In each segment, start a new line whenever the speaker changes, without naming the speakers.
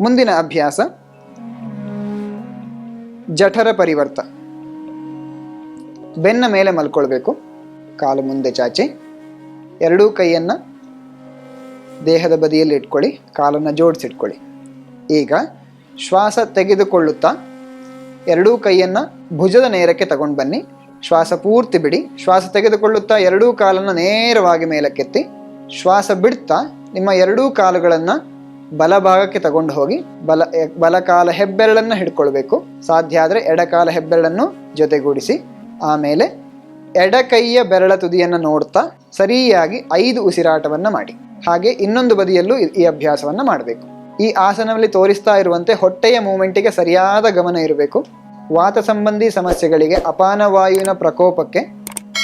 ಮುಂದಿನ ಅಭ್ಯಾಸ. ಜಠರ ಪರಿವರ್ತ. ಬೆನ್ನ ಮೇಲೆ ಮಲ್ಕೊಳ್ಬೇಕು, ಕಾಲು ಮುಂದೆ ಚಾಚಿ. ಎರಡೂ ಕೈಯನ್ನು ದೇಹದ ಬದಿಯಲ್ಲಿ ಇಟ್ಕೊಳ್ಳಿ, ಕಾಲನ್ನು ಜೋಡಿಸಿಟ್ಕೊಳ್ಳಿ. ಈಗ ಶ್ವಾಸ ತೆಗೆದುಕೊಳ್ಳುತ್ತಾ ಎರಡೂ ಕೈಯನ್ನು ಭುಜದ ನೇರಕ್ಕೆ ತಗೊಂಡು ಬನ್ನಿ. ಶ್ವಾಸ ಪೂರ್ತಿ ಬಿಡಿ. ಶ್ವಾಸ ತೆಗೆದುಕೊಳ್ಳುತ್ತಾ ಎರಡೂ ಕಾಲನ್ನು ನೇರವಾಗಿ ಮೇಲಕ್ಕೆತ್ತಿ. ಶ್ವಾಸ ಬಿಡ್ತಾ ನಿಮ್ಮ ಎರಡೂ ಕಾಲುಗಳನ್ನು ಬಲಭಾಗಕ್ಕೆ ತಗೊಂಡು ಹೋಗಿ ಬಲ ಬಲಕಾಲ ಹೆಬ್ಬೆರಳನ್ನು ಹಿಡ್ಕೊಳ್ಬೇಕು. ಸಾಧ್ಯ ಆದರೆ ಎಡಕಾಲ ಹೆಬ್ಬೆರಳನ್ನು ಜೊತೆಗೂಡಿಸಿ. ಆಮೇಲೆ ಎಡಕೈಯ ಬೆರಳ ತುದಿಯನ್ನು ನೋಡ್ತಾ ಸರಿಯಾಗಿ ಐದು ಉಸಿರಾಟವನ್ನು ಮಾಡಿ. ಹಾಗೆ ಇನ್ನೊಂದು ಬದಿಯಲ್ಲೂ ಈ- ಅಭ್ಯಾಸವನ್ನು ಮಾಡಬೇಕು. ಈ ಆಸನದಲ್ಲಿ ತೋರಿಸ್ತಾ ಇರುವಂತೆ ಹೊಟ್ಟೆಯ ಮೂಮೆಂಟಿಗೆ ಸರಿಯಾದ ಗಮನ ಇರಬೇಕು. ವಾತ ಸಂಬಂಧಿ ಸಮಸ್ಯೆಗಳಿಗೆ ಅಪಾನ ವಾಯುವಿನ ಪ್ರಕೋಪಕ್ಕೆ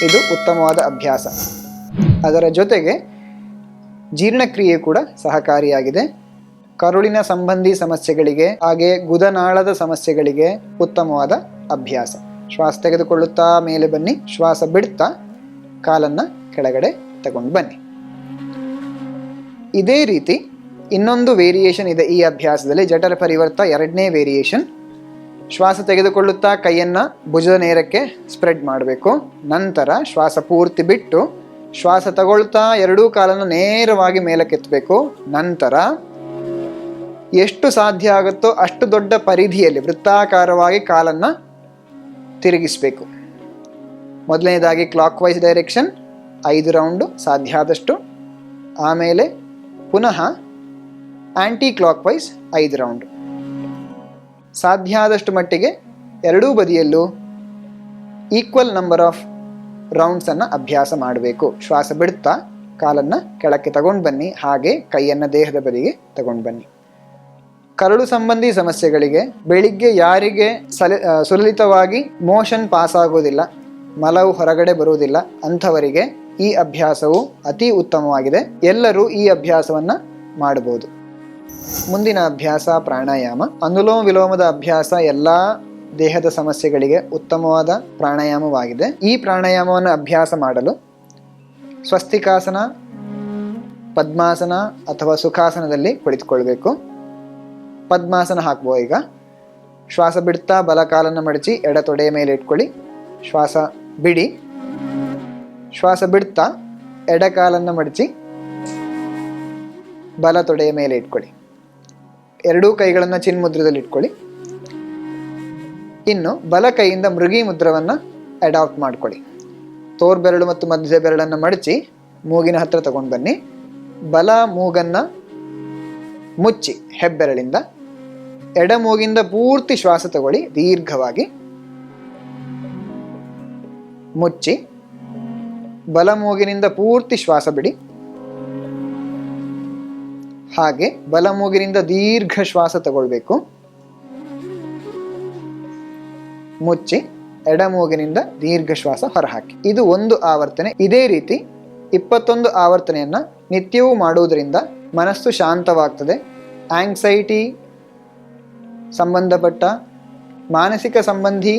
ಇದು ಉತ್ತಮವಾದ ಅಭ್ಯಾಸ. ಅದರ ಜೊತೆಗೆ ಜೀರ್ಣಕ್ರಿಯೆ ಕೂಡ ಸಹಕಾರಿಯಾಗಿದೆ. ಕರುಳಿನ ಸಂಬಂಧಿ ಸಮಸ್ಯೆಗಳಿಗೆ ಹಾಗೆ ಗುದನಾಳದ ಸಮಸ್ಯೆಗಳಿಗೆ ಉತ್ತಮವಾದ ಅಭ್ಯಾಸ. ಶ್ವಾಸ ತೆಗೆದುಕೊಳ್ಳುತ್ತಾ ಮೇಲೆ ಬನ್ನಿ. ಶ್ವಾಸ ಬಿಡ್ತಾ ಕಾಲನ್ನ ಕೆಳಗಡೆ ತಗೊಂಡು ಬನ್ನಿ. ಇದೇ ರೀತಿ ಇನ್ನೊಂದು ವೇರಿಯೇಷನ್ ಇದೆ ಈ ಅಭ್ಯಾಸದಲ್ಲಿ. ಜಠರ ಪರಿವರ್ತ ಎರಡನೇ ವೇರಿಯೇಷನ್ ಶ್ವಾಸ ತೆಗೆದುಕೊಳ್ಳುತ್ತಾ ಕೈಯನ್ನು ಭುಜದ ನೇರಕ್ಕೆ ಸ್ಪ್ರೆಡ್ ಮಾಡಬೇಕು. ನಂತರ ಶ್ವಾಸ ಪೂರ್ತಿ ಬಿಟ್ಟು ಶ್ವಾಸ ತಗೊಳ್ತಾ ಎರಡೂ ಕಾಲನ್ನು ನೇರವಾಗಿ ಮೇಲಕ್ಕೆತ್ತಬೇಕು ನಂತರ ಎಷ್ಟು ಸಾಧ್ಯ ಆಗುತ್ತೋ ಅಷ್ಟು ದೊಡ್ಡ ಪರಿಧಿಯಲ್ಲಿ ವೃತ್ತಾಕಾರವಾಗಿ ಕಾಲನ್ನು ತಿರುಗಿಸಬೇಕು. ಮೊದಲನೇದಾಗಿ ಕ್ಲಾಕ್ ವೈಸ್ ಡೈರೆಕ್ಷನ್ ಐದು ರೌಂಡು ಸಾಧ್ಯ ಆದಷ್ಟು. ಆಮೇಲೆ ಪುನಃ ಆ್ಯಂಟಿ ಕ್ಲಾಕ್ ವೈಸ್ ಐದು ರೌಂಡು ಸಾಧ್ಯ ಆದಷ್ಟು ಮಟ್ಟಿಗೆ ಎರಡೂ ಬದಿಯಲ್ಲೂ ಈಕ್ವಲ್ ನಂಬರ್ ಆಫ್ ರೌಂಡ್ಸನ್ನು ಅಭ್ಯಾಸ ಮಾಡಬೇಕು. ಶ್ವಾಸ ಬಿಡುತ್ತಾ ಕಾಲನ್ನು ಕೆಳಕ್ಕೆ ತಗೊಂಡು ಬನ್ನಿ. ಹಾಗೆ ಕೈಯನ್ನು ದೇಹದ ಬದಿಗೆ ತಗೊಂಡು ಬನ್ನಿ. ಕರಳು ಸಂಬಂಧಿ ಸಮಸ್ಯೆಗಳಿಗೆ ಬೆಳಿಗ್ಗೆ ಯಾರಿಗೆ ಸುಲಲಿತವಾಗಿ ಮೋಷನ್ ಪಾಸ್ ಆಗೋದಿಲ್ಲ ಮಲವು ಹೊರಗಡೆ ಬರುವುದಿಲ್ಲ, ಅಂಥವರಿಗೆ ಈ ಅಭ್ಯಾಸವು ಅತಿ ಉತ್ತಮವಾಗಿದೆ. ಎಲ್ಲರೂ ಈ ಅಭ್ಯಾಸವನ್ನು ಮಾಡಬಹುದು. ಮುಂದಿನ ಅಭ್ಯಾಸ ಪ್ರಾಣಾಯಾಮ. ಅನುಲೋಮ ವಿಲೋಮದ ಅಭ್ಯಾಸ ಎಲ್ಲ ದೇಹದ ಸಮಸ್ಯೆಗಳಿಗೆ ಉತ್ತಮವಾದ ಪ್ರಾಣಾಯಾಮವಾಗಿದೆ. ಈ ಪ್ರಾಣಾಯಾಮವನ್ನು ಅಭ್ಯಾಸ ಮಾಡಲು ಸ್ವಸ್ತಿಕಾಸನ, ಪದ್ಮಾಸನ ಅಥವಾ ಸುಖಾಸನದಲ್ಲಿ ಕುಳಿತುಕೊಳ್ಬೇಕು. ಪದ್ಮಾಸನ ಹಾಕ್ಬೋ ಈಗ. ಶ್ವಾಸ ಬಿಡ್ತಾ ಬಲ ಕಾಲನ್ನು ಮಡಚಿ ಎಡ ತೊಡೆಯ ಮೇಲೆ ಇಟ್ಕೊಳ್ಳಿ. ಶ್ವಾಸ ಬಿಡಿ. ಶ್ವಾಸ ಬಿಡ್ತಾ ಎಡ ಕಾಲನ್ನು ಮಡಚಿ ಬಲ ತೊಡೆಯ ಮೇಲೆ ಇಟ್ಕೊಳ್ಳಿ. ಎರಡೂ ಕೈಗಳನ್ನು ಚಿನ್ಮುದ್ರದಲ್ಲಿ ಇಟ್ಕೊಳ್ಳಿ. ಇನ್ನು ಬಲ ಕೈಯಿಂದ ಮೃಗಿ ಮುದ್ರವನ್ನು ಅಡಾಪ್ಟ್ ಮಾಡ್ಕೊಳ್ಳಿ. ತೋರ್ಬೆರಳು ಮತ್ತು ಮಧ್ಯ ಬೆರಳನ್ನು ಮಡಚಿ ಮೂಗಿನ ಹತ್ರ ತಗೊಂಡು ಬನ್ನಿ. ಬಲ ಮೂಗನ್ನು ಮುಚ್ಚಿ ಹೆಬ್ಬೆರಳಿಂದ ಎಡಮೂಗಿಂದ ಪೂರ್ತಿ ಶ್ವಾಸ ತಗೊಳ್ಳಿ, ದೀರ್ಘವಾಗಿ ಮುಚ್ಚಿ, ಬಲಮೂಗಿನಿಂದ ಪೂರ್ತಿ ಶ್ವಾಸ ಬಿಡಿ. ಹಾಗೆ ಬಲಮೂಗಿನಿಂದ ದೀರ್ಘ ಶ್ವಾಸ ತಗೊಳ್ಬೇಕು. ಮುಚ್ಚಿ, ಎಡಮೂಗಿನಿಂದ ದೀರ್ಘ ಶ್ವಾಸ ಹೊರಹಾಕಿ. ಇದು ಒಂದು ಆವರ್ತನೆ. ಇದೇ ರೀತಿ ಇಪ್ಪತ್ತೊಂದು ಆವರ್ತನೆಯನ್ನ ನಿತ್ಯವೂ ಮಾಡುವುದರಿಂದ ಮನಸ್ಸು ಶಾಂತವಾಗ್ತದೆ. ಆಂಗ್ಸೈಟಿ ಸಂಬಂಧಪಟ್ಟ ಮಾನಸಿಕ ಸಂಬಂಧಿ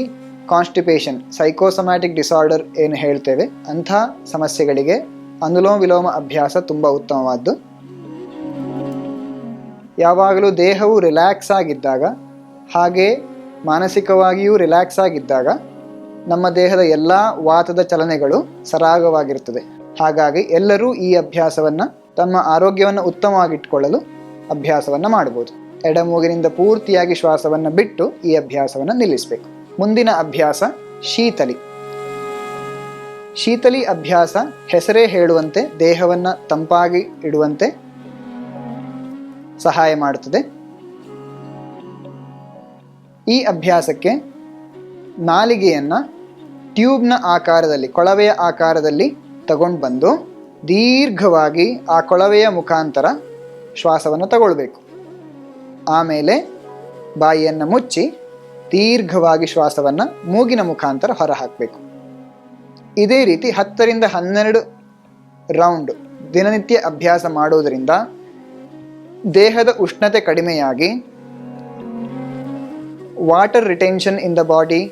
ಕಾನ್ಸ್ಟಿಪೇಷನ್ ಸೈಕೋಸಮ್ಯಾಟಿಕ್ ಡಿಸಾರ್ಡರ್ ಏನು ಹೇಳ್ತೇವೆ, ಅಂಥ ಸಮಸ್ಯೆಗಳಿಗೆ ಅನುಲೋಮ ವಿಲೋಮ ಅಭ್ಯಾಸ ತುಂಬ ಉತ್ತಮವಾದ್ದು. ಯಾವಾಗಲೂ ದೇಹವು ರಿಲ್ಯಾಕ್ಸ್ ಆಗಿದ್ದಾಗ, ಹಾಗೆ ಮಾನಸಿಕವಾಗಿಯೂ ರಿಲ್ಯಾಕ್ಸ್ ಆಗಿದ್ದಾಗ, ನಮ್ಮ ದೇಹದ ಎಲ್ಲ ವಾತದ ಚಲನೆಗಳು ಸರಾಗವಾಗಿರುತ್ತದೆ. ಹಾಗಾಗಿ ಎಲ್ಲರೂ ಈ ಅಭ್ಯಾಸವನ್ನು ತಮ್ಮ ಆರೋಗ್ಯವನ್ನು ಉತ್ತಮವಾಗಿಟ್ಟುಕೊಳ್ಳಲು ಅಭ್ಯಾಸವನ್ನು ಮಾಡಬಹುದು ಎಡಮೂಗಿನಿಂದ ಪೂರ್ತಿಯಾಗಿ ಶ್ವಾಸವನ್ನು ಬಿಟ್ಟು ಈ ಅಭ್ಯಾಸವನ್ನು ನಿಲ್ಲಿಸಬೇಕು. ಮುಂದಿನ ಅಭ್ಯಾಸ ಶೀತಲಿ. ಶೀತಲಿ ಅಭ್ಯಾಸ ಹೆಸರೇ ಹೇಳುವಂತೆ, ದೇಹವನ್ನು ತಂಪಾಗಿ ಇಡುವಂತೆ ಸಹಾಯ ಮಾಡುತ್ತದೆ ಈ ಅಭ್ಯಾಸಕ್ಕೆ ನಾಲಿಗೆಯನ್ನು ಟ್ಯೂಬ್ನ ಆಕಾರದಲ್ಲಿ, ಕೊಳವೆಯ ಆಕಾರದಲ್ಲಿ ತಗೊಂಡು ಬಂದು ದೀರ್ಘವಾಗಿ ಆ ಕೊಳವೆಯ ಮುಖಾಂತರ ಶ್ವಾಸವನ್ನು ತಗೊಳ್ಬೇಕು. ಆಮೇಲೆ ಬಾಯಿಯನ್ನು ಮುಚ್ಚಿ ದೀರ್ಘವಾಗಿ ಶ್ವಾಸವನ್ನು ಮೂಗಿನ ಮುಖಾಂತರ ಹೊರಹಾಕಬೇಕು. ಇದೇ ರೀತಿ ಹತ್ತರಿಂದ ಹನ್ನೆರಡು ರೌಂಡ್ ದಿನನಿತ್ಯ ಅಭ್ಯಾಸ ಮಾಡುವುದರಿಂದ ದೇಹದ ಉಷ್ಣತೆ ಕಡಿಮೆಯಾಗಿ water retention in the body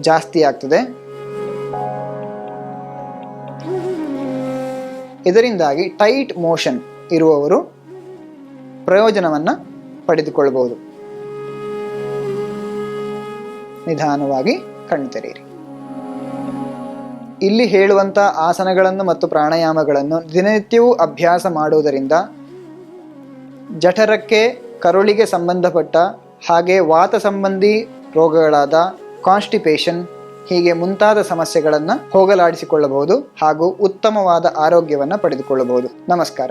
ಜಾಸ್ತಿ ಆಗ್ತದೆ. ಇದರಿಂದಾಗಿ ಟೈಟ್ ಮೋಷನ್ ಇರುವವರು ಪ್ರಯೋಜನವನ್ನು ಪಡೆದುಕೊಳ್ಳಬಹುದು ನಿಧಾನವಾಗಿ ಕಣ್ಣು ತೆರೆಯಿರಿ ಇಲ್ಲಿ ಹೇಳುವಂಥ ಆಸನಗಳನ್ನು ಮತ್ತು ಪ್ರಾಣಾಯಾಮಗಳನ್ನು ದಿನನಿತ್ಯವೂ ಅಭ್ಯಾಸ ಮಾಡುವುದರಿಂದ ಜಠರಕ್ಕೆ ಕರುಳಿಗೆ ಸಂಬಂಧಪಟ್ಟ ಹಾಗೆ ವಾತ ಸಂಬಂಧಿ ರೋಗಗಳಾದ ಕಾನ್ಸ್ಟಿಪೇಷನ್ ಹೀಗೆ ಮುಂತಾದ ಸಮಸ್ಯೆಗಳನ್ನು ಹೋಗಲಾಡಿಸಿಕೊಳ್ಳಬಹುದು ಹಾಗೂ ಉತ್ತಮವಾದ ಆರೋಗ್ಯವನ್ನು ಪಡೆದುಕೊಳ್ಳಬಹುದು. ನಮಸ್ಕಾರ.